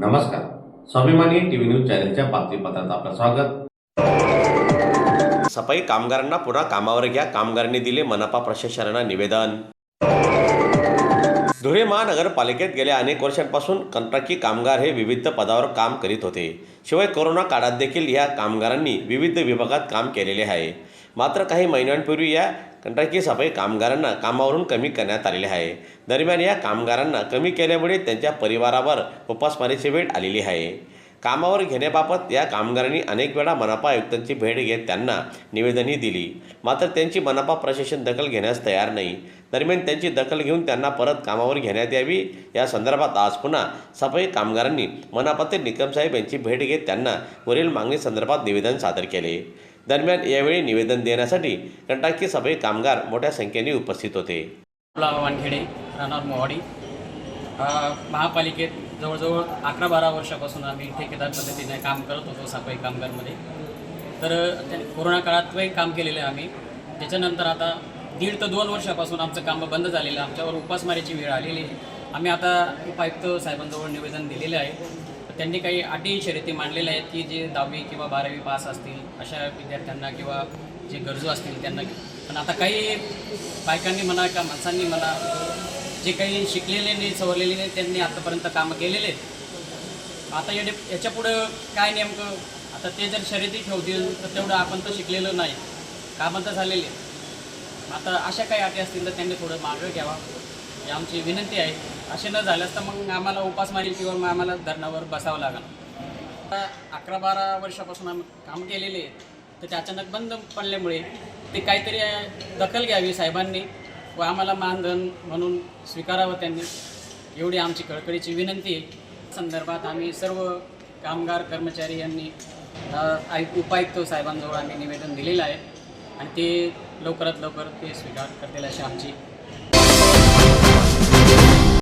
नमस्कार. स्वाभिमानी TV news चॅनलच्या बातमीपत्रात आपलं स्वागत. सफाई कामगारांना पुन्हा कामावर घ्या. कामगारांनी दिले मनपा प्रशासनाला निवेदन. धुळे महानगरपालिकेत गेल्या अनेक वर्षांपासून कंत्राटी कामगार हे विविध पदावर काम करीत होते. शिवाय कोरोना काळात देखील या कामगारांनी विविध विभागात काम केलेले आहे. मात्र काही महिन्यांपूर्वी या कंत्राटी सफाई कामगारांना कामावरून कमी करण्यात आलेले आहे. दरम्यान या कामगारांना कमी केल्यामुळे त्यांच्या परिवारावर उपासमारीची वेळ आलेली आहे. कामावर घेण्याबाबत या कामगारांनी अनेक वेळा मनपा आयुक्तांची भेट घेत त्यांना निवेदनही दिली. मात्र त्यांची मनपा प्रशासन दखल घेण्यास तयार नाही. दरम्यान त्यांची दखल घेऊन त्यांना परत कामावर घेण्यात यावी या संदर्भात आज पुन्हा सफाई कामगारांनी मनपातील निकमसाहेब यांची भेट घेत त्यांना वरील मागणी संदर्भात निवेदन सादर केले. दरम्यान यावेळी निवेदन देण्यासाठी कंटाकी सफाई कामगार मोठ्या संख्येने उपस्थित होते. वानखेडे राहणार मोवाडी महापालिकेत जवळजवळ अकरा बारा वर्षापासून आम्ही ठेकेदार पद्धतीने काम करत होतो सफाई कामगारमध्ये. तर त्या कोरोना काळातही काम केलेलं आहे आम्ही. त्याच्यानंतर आता दीड ते दोन वर्षापासून आमचं काम बंद झालेलं आमच्यावर उपासमारीची वेळ आलेली आहे. आम्ही आता उपायुक्त साहेबांजवळ निवेदन दिलेलं आहे. त्यांनी काही अटी शर्यती मांडलेल्या आहेत की जे दहावी किंवा बारावी पास असतील अशा विद्यार्थ्यांना किंवा जे गरजू असतील त्यांना पण आता काही बायकांनी म्हणा का माणसांनी म्हणा जे काही शिकलेले नाही सवरलेले नाही त्यांनी आतापर्यंत कामं केलेले आहेत. आता याडे याच्यापुढं काय नेमकं? आता ते जर शर्यती ठेवतील तर तेवढं आपण तर शिकलेलं नाही. कामं तर झालेले आहेत. आता अशा काही अटी असतील तर त्यांनी थोडं मागं घ्यावा. ही आमची विनंती आहे असे न झाल्यास तर मग आम्हाला उपासमारी किंवा मग आम्हाला धरणावर बसावं लागेल. आता अकरा बारा वर्षापासून आम्ही काम केलेले आहे तर ते अचानक बंद पडल्यामुळे ते काहीतरी दखल घ्यावी साहेबांनी व आम्हाला मानधन म्हणून स्वीकारावं त्यांनी. एवढी आमची कळकळीची विनंती आहे. संदर्भात आम्ही सर्व कामगार कर्मचारी यांनी अ, उपायुक्त साहेबांजवळ आम्ही निवेदन दिलेलं आहे आणि ते लवकरात लवकर ते स्वीकार करतील अशी आमची